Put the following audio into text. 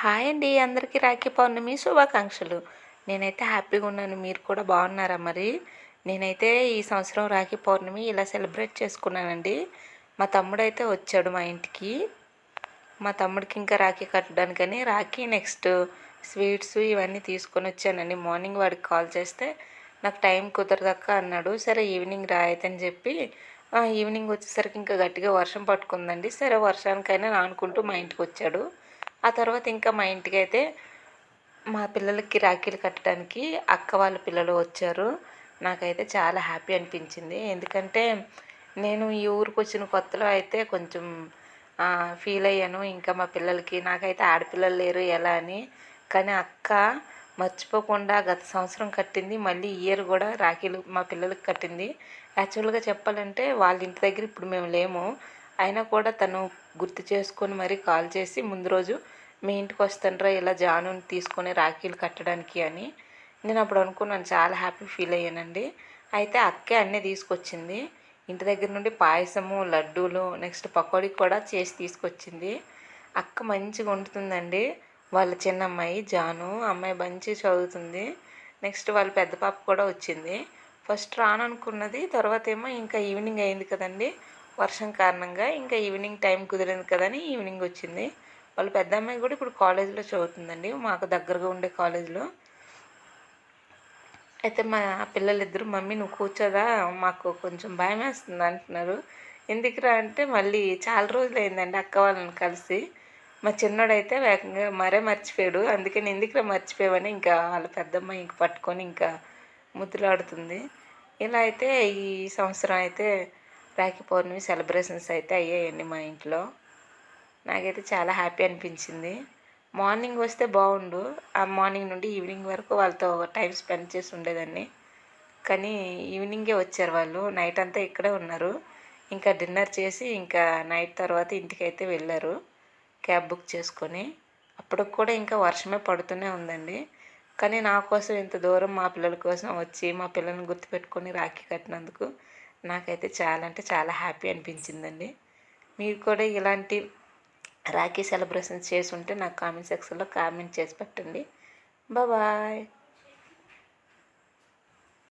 Hi అండి అందరికీ రాఖీ పౌర్ణమి శుభాకాంక్షలు. నేనైతే హ్యాపీగా ఉన్నాను. మీరు కూడా బాగున్నారా మరి? నేనైతే ఈ సంవత్సరం రాఖీ పౌర్ణమి ఇలా సెలబ్రేట్ చేసుకున్నానండి. మా తమ్ముడు అయితే వచ్చాడు మా ఇంటికి. మా తమ్ముడికి ఇంకా రాఖీ కట్టడానికని రాఖీ నెక్స్ట్ స్వీట్స్ ఇవన్నీ తీసుకొని వచ్చానండి. మార్నింగ్ వాడికి కాల్ చేస్తే నాకు టైం కుదరదక్క అన్నాడు. సరే ఈవినింగ్ రాయతని అని చెప్పి ఈవినింగ్ వచ్చేసరికి ఇంకా గట్టిగా వర్షం పట్టుకుందండి. సరే వర్షానికైనా నానుకుంటూ మా ఇంటికి వచ్చాడు. ఆ తర్వాత ఇంకా మా ఇంటికి అయితే మా పిల్లలకి రాఖీలు కట్టడానికి అక్క వాళ్ళ పిల్లలు వచ్చారు. నాకైతే చాలా హ్యాపీ అనిపించింది. ఎందుకంటే నేను ఈ ఊరికి వచ్చిన కొత్తలో అయితే కొంచెం ఫీల్ అయ్యాను. ఇంకా మా పిల్లలకి నాకైతే ఆడపిల్లలు లేరు ఎలా అని. కానీ అక్క మర్చిపోకుండా గత సంవత్సరం కట్టింది. మళ్ళీ ఇయర్ కూడా రాఖీలు మా పిల్లలకి కట్టింది. యాక్చువల్గా చెప్పాలంటే వాళ్ళ ఇంటి దగ్గర ఇప్పుడు మేము లేము. అయినా కూడా తను గుర్తు చేసుకొని మరీ కాల్ చేసి ముందు రోజు మీ ఇంటికి వస్తానరా ఇలా జానుని తీసుకొని రాఖీలు కట్టడానికి అని. నేను అప్పుడు అనుకున్నాను చాలా హ్యాపీ ఫీల్ అయ్యానండి. అయితే అక్కే అన్నీ తీసుకొచ్చింది. ఇంటి దగ్గర నుండి పాయసము లడ్డూలు నెక్స్ట్ పకోడీ కూడా చేసి తీసుకొచ్చింది. అక్క మంచిగా వండుతుందండి. వాళ్ళ చిన్న అమ్మాయి జాను అమ్మాయి మంచి చదువుతుంది. నెక్స్ట్ వాళ్ళ పెద్ద పాప కూడా వచ్చింది. ఫస్ట్ రాననుకున్నది తర్వాత ఏమో ఇంకా ఈవినింగ్ అయింది కదండి. వర్షం కారణంగా ఇంకా ఈవినింగ్ టైం కుదిరింది కదని ఈవినింగ్ వచ్చింది. వాళ్ళ పెద్ద అమ్మాయి కూడా ఇప్పుడు కాలేజీలో చదువుతుందండి. మాకు దగ్గరగా ఉండే కాలేజీలో. అయితే మా పిల్లలిద్దరు మమ్మీ నువ్వు కూర్చోదా? మాకు కొంచెం భయం వేస్తుంది అంటున్నారు. ఎందుకురా అంటే మళ్ళీ చాలా రోజులు అయిందండి అక్క వాళ్ళని కలిసి. మా చిన్నోడైతే వేగంగా మరే మర్చిపోయాడు. అందుకని ఎందుకురా మర్చిపోయావని ఇంకా వాళ్ళ పెద్దమ్మ ఇంక పట్టుకొని ఇంకా ముద్దులాడుతుంది. ఇలా అయితే ఈ సంవత్సరం అయితే రాఖీ పౌర్ణమి సెలబ్రేషన్స్ అయితే అయ్యాయండి మా ఇంట్లో. నాకైతే చాలా హ్యాపీ అనిపించింది. మార్నింగ్ వస్తే బాగుండు. ఆ మార్నింగ్ నుండి ఈవినింగ్ వరకు వాళ్ళతో టైం స్పెండ్ చేసి ఉండేదాన్ని. కానీ ఈవినింగే వచ్చారు వాళ్ళు. నైట్ అంతా ఇక్కడే ఉన్నారు. ఇంకా డిన్నర్ చేసి ఇంకా నైట్ తర్వాత ఇంటికైతే వెళ్ళారు. క్యాబ్ బుక్ చేసుకొని. అప్పటికి కూడా ఇంకా వర్షమే పడుతూనే ఉందండి. కానీ నా కోసం ఇంత దూరం మా పిల్లల కోసం వచ్చి మా పిల్లల్ని గుర్తుపెట్టుకొని రాఖీ కట్టినందుకు నాకైతే చాలా అంటే చాలా హ్యాపీ అనిపించిందండి. మీరు కూడా ఇలాంటి రాఖీ సెలబ్రేషన్స్ చేసి ఉంటే నాకు కామెంట్ సెక్షన్లో కామెంట్ చేసి పెట్టండి. బాయ్.